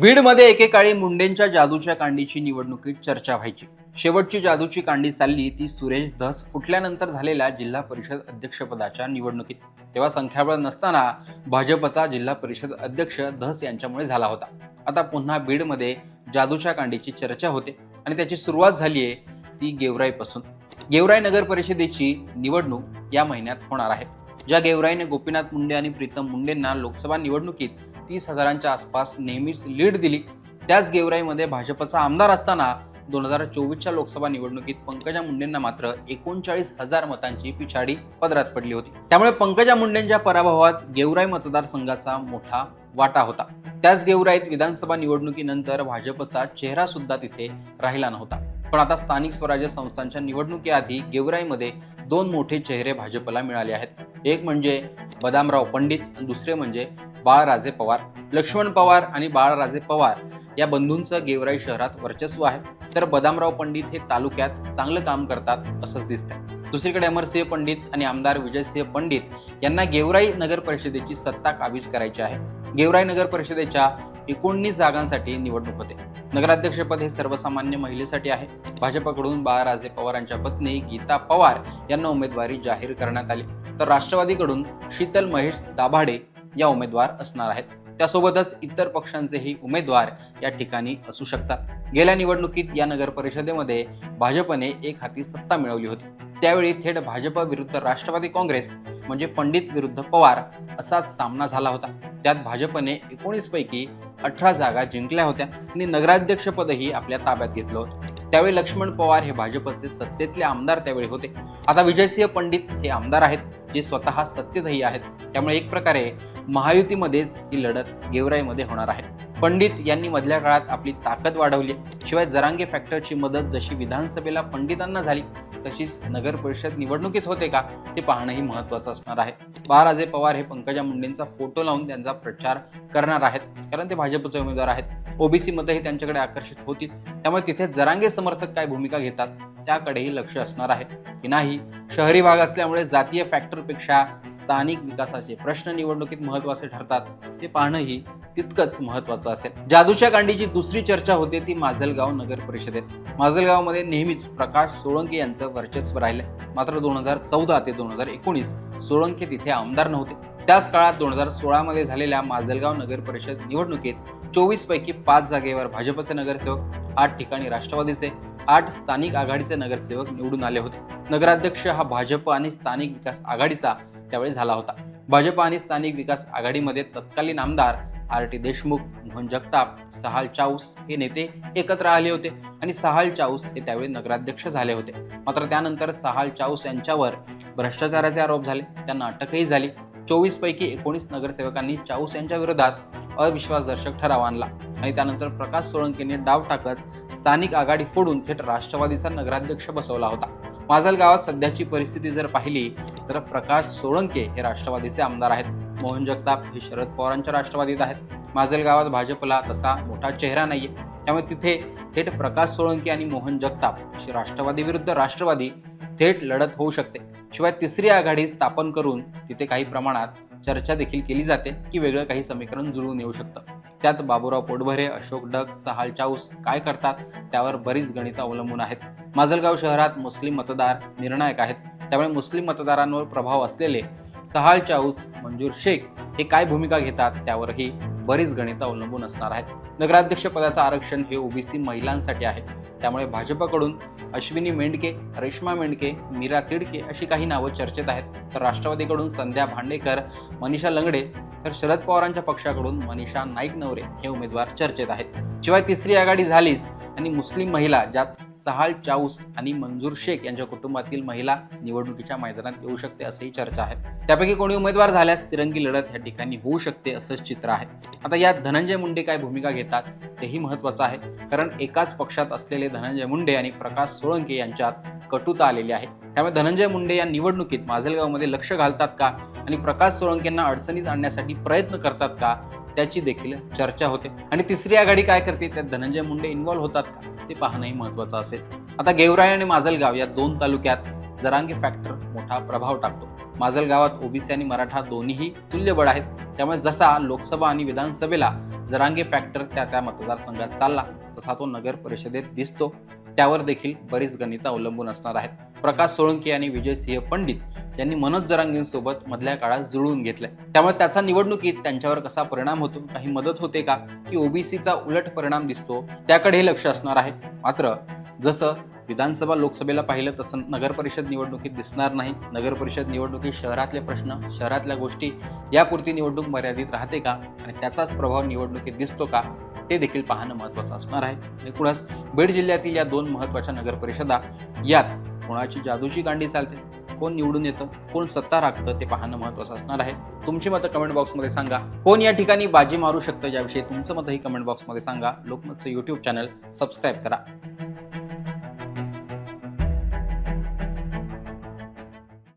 बीडमध्ये एकेकाळी मुंडेंच्या जादूच्या कांडीची निवडणुकीत चर्चा व्हायची. शेवटची जादूची कांडी चालली ती सुरेश धस फुटल्यानंतर झालेल्या जिल्हा परिषद अध्यक्षपदाच्या निवडणुकीत. तेव्हा संख्याबळ नसताना भाजपचा जिल्हा परिषद अध्यक्ष धस यांच्यामुळे झाला होता. आता पुन्हा बीडमध्ये जादूच्या कांडीची चर्चा होते आणि त्याची सुरुवात झाली आहे ती गेवराईपासून. गेवराई नगर परिषदेची निवडणूक या महिन्यात होणार आहे. ज्या गेवराईने गोपीनाथ मुंडे आणि प्रीतम मुंडेंना लोकसभा निवडणुकीत तीस हजारांच्या आसपास नेहमीच लीड दिली. त्याच गेवराईमध्ये भाजपचा आमदार असताना दोन हजार चोवीसच्या लोकसभा निवडणुकीत पंकजा मुंडेंना मात्र एकोणचाळीस हजार मतांची पिछाडी पदरात पडली होती. त्यामुळे पंकजा मुंडेंच्या पराभवात गेवराई मतदारसंघाचा मोठा वाटा होता. त्याच गेवराईत विधानसभा निवडणुकीनंतर भाजपचा चेहरा सुद्धा तिथे राहिला नव्हता. पण आता स्थानिक स्वराज्य संस्थांच्या निवडणुकीआधी गेवराईमध्ये दोन मोठे चेहरे भाजपला मिळाले आहेत. एक म्हणजे बदामराव पंडित आणि दुसरे म्हणजे बाळराजे पवार लक्ष्मण पवार आणि बाळराजे पवार या बंधूंचं गेवराई शहरात वर्चस्व आहे. तर बदामराव पंडित हे तालुक्यात चांगलं काम करतात असंच दिसतंय. दुसरीकडे अमरसिंह पंडित आणि आमदार विजयसिंह पंडित यांना गेवराई नगर परिषदेची सत्ता काबीज करायची आहे. गेवराई नगर परिषदेच्या एकोणीस जागांसाठी निवडणूक होते. नगराध्यक्षपद हे सर्वसामान्य महिलेसाठी आहे. भाजपकडून बाळराजे पवारांच्या पत्नी गीता पवार यांना उमेदवारी जाहीर करण्यात आली. तर राष्ट्रवादीकडून शीतल महेश दाभाडे या उमेदवार असणार आहेत. त्यासोबतच इतर पक्षांचेही उमेदवार या ठिकाणी असू शकतात. गेल्या निवडणुकीत या नगर परिषदेमध्ये भाजपने एक हाती सत्ता मिळवली होती. त्यावेळी थेट भाजप विरुद्ध राष्ट्रवादी काँग्रेस म्हणजे पंडित विरुद्ध पवार असाच सामना झाला होता. त्यात भाजपने एकोणीस पैकी अठरा जागा जिंकल्या होत्या आणि नगराध्यक्षपदही आपल्या ताब्यात घेतलं होतं. त्यावेळी लक्ष्मण पवार हे भाजपचे सत्तेतले आमदार त्यावेळी होते. आता विजयसिंह पंडित हे आमदार आहेत जे स्वतः सत्तेतही आहेत. त्यामुळे एक प्रकारे महायुतीमध्येच ही लढत गेवराईमध्ये होणार आहे. पंडित यांनी मधल्या काळात आपली ताकद वाढवली शिवाय जरांगे फॅक्टरची मदत जशी विधानसभेला पंडितांना झाली तशीच नगर परिषद निवडणुकीत होते का ते पाहणंही महत्वाचं असणार आहे. बाळराजे पवार हे पंकजा मुंडेंचा फोटो लावून त्यांचा प्रचार करणार आहेत. कारण ते भाजपचे उमेदवार आहेत. ओबीसी मतंही त्यांच्याकडे आकर्षित होतील. त्यामुळे तिथे जरांगे समर्थक काय भूमिका घेतात? त्याकडेही लक्ष असणार आहे की नाही? शहरी भाग असल्यामुळे जातीय फॅक्टरपेक्षा स्थानिक विकासाचे प्रश्न निवडणुकीत महत्त्वाचे ठरतात. ते पाहणंही तितकंच महत्वाचं असेल. जादूच्या गांडीची दुसरी चर्चा होते ती माजलगाव नगर परिषदेत. माजलगावमध्ये नेहमीच प्रकाश सोळंके यांचं वर्चस्व राहिलंय. मात्र दोन हजार चौदा ते दोन हजार एकोणीस सोळंके तिथे आमदार नव्हते. त्याच काळात दोन हजार सोळामध्ये झालेल्या माजलगाव नगर परिषद निवडणुकीत चोवीस पैकी पाच जागेवर भाजपचे नगरसेवक आठ ठिकाणी राष्ट्रवादीचे आठ स्थानिक आघाडीचे नगरसेवक निवडून आले होते. नगराध्यक्ष हा भाजप आणि स्थानिक विकास आघाडीचा त्यावेळी झाला होता. भाजप आणि स्थानिक विकास आघाडीमध्ये तत्कालीन आमदार आर टी देशमुख मोहन जगताप सहाल चाऊस हे नेते एकत्र आले होते आणि सहाल चाऊस हे त्यावेळी नगराध्यक्ष झाले होते. मात्र त्यानंतर सहाल चाऊस यांच्यावर भ्रष्टाचाराचे आरोप झाले. त्यांना अटकही झाली. चोवीस पैकी एकोणीस नगरसेवकांनी चाऊस यांच्या विरोधात अविश्वासदर्शक ठराव आणला. आणि त्यानंतर प्रकाश सोळंकेने डाव टाकत स्थानिक आघाडी फोडून थेट राष्ट्रवादीचा नगराध्यक्ष बसवला होता. माजल गावात सध्याची परिस्थिती जर पाहिली तर प्रकाश सोळंके हे राष्ट्रवादीचे आमदार आहेत. मोहन जगताप हे शरद पवारांच्या राष्ट्रवादीत आहेत. माजल गावात भाजपला तसा मोठा चेहरा नाहीये. त्यामुळे तिथे थेट प्रकाश सोळंके आणि मोहन जगताप अशी राष्ट्रवादी विरुद्ध राष्ट्रवादी थेट लढत होऊ शकते. शिवाय तिसरी आघाडी स्थापन करून तिथे काही प्रमाणात चर्चा देखील केली जाते की वेगळं काही समीकरण जुळून येऊ शकतं. त्यात बाबूराव पोटभरे अशोक डग सहाल चाऊस काय करतात त्यावर बरीच गणितं अवलंबून आहेत. माजलगाव शहरात मुस्लिम मतदार निर्णायक आहेत. त्यामुळे मुस्लिम मतदारांवर प्रभाव असलेले सहाल चाऊस मंजूर शेख हे काय भूमिका घेतात त्यावरही बरीच गणितं अवलंबून असणार आहेत. नगराध्यक्ष पदाचं आरक्षण हे ओबीसी महिलांसाठी आहे. त्यामुळे भाजपकडून अश्विनी मेंढके रेश्मा मेंढके मीरा तिडके अशी काही नावं चर्चेत आहेत. तर राष्ट्रवादीकडून संध्या भांडेकर मनीषा लंगडे तर शरद पवारांच्या पक्षाकडून मनीषा नाईक नवरे हे उमेदवार चर्चेत आहेत. शिवाय तिसरी आघाडी झालीच आणि मुस्लिम महिला ज्यात सहाल चाऊस आणि मंजूर शेख यांच्या कुटुंबातील महिला निवडणुकीच्या मैदानात येऊ शकते असंही चर्चा आहे. त्यापैकी कोणी उमेदवार झाल्यास तिरंगी लढत या ठिकाणी होऊ शकते असंच चित्र आहे. आता यात धनंजय मुंडे काय भूमिका घेतात तेही महत्वाचं आहे. कारण एकाच पक्षात असलेले धनंजय मुंडे आणि प्रकाश सोळंके यांच्यात कटुता आलेली आहे. त्यामुळे धनंजय मुंडे या निवडणुकीत माजलगावमध्ये लक्ष घालतात का? आणि प्रकाश सोळंकेंना अडचणीत आणण्यासाठी प्रयत्न करतात का? त्याची देखील चर्चा होते. आणि तिसरी आघाडी काय करते? त्यात धनंजय मुंडे इन्व्हॉल्व्ह होतात का? ते पाहणंही महत्वाचं असेल. आता गेवराई आणि माजलगाव या दोन तालुक्यात जरांगे फॅक्टर मोठा प्रभाव टाकतो. माजल गावात ओबीसी आणि मराठा दोन्हीही तुल्यबळ आहेत. त्यामुळे जसा लोकसभा आणि विधानसभेला जरांगे फॅक्टर त्या त्या मतदारसंघात चालला तसा तो नगर परिषदेत दिसतो. त्यावर देखील बरीच गणितं अवलंबून असणार आहेत. प्रकाश सोळंकी आणि विजयसिंह पंडित यांनी मनोज जरांगेंसोबत मधल्या काळात जुळवून घेतलंय. त्यामुळे त्याचा निवडणुकीत त्यांच्यावर कसा परिणाम होतो काही मदत होते का की ओबीसीचा उलट परिणाम दिसतो त्याकडेही लक्ष असणार आहे. मात्र जसं विधानसभा लोकसभेला पाहिलं तसं नगरपरिषद निवडणुकीत दिसणार नाही. नगरपरिषद निवडणुकीत शहरातले प्रश्न शहरातल्या गोष्टी यापुरती निवडणूक मर्यादित राहते का आणि त्याचाच प्रभाव निवडणुकीत दिसतो का ते देखील पाहणं महत्त्वाचं असणार आहे. एकूणच बीड जिल्ह्यातील या दोन महत्त्वाच्या नगरपरिषदा यात कोणाची जादूची गांडी चालते? कोण निवडून येतं कोण सत्ता राखतं ते पाहणं महत्त्वाचं असणार आहे. तुमची मतं कमेंट बॉक्समध्ये सांगा. कोण या ठिकाणी बाजी मारू शकतं याविषयी तुमचं मतही कमेंट बॉक्समध्ये सांगा. लोकमतचं यूट्यूब चॅनल सबस्क्राईब करा.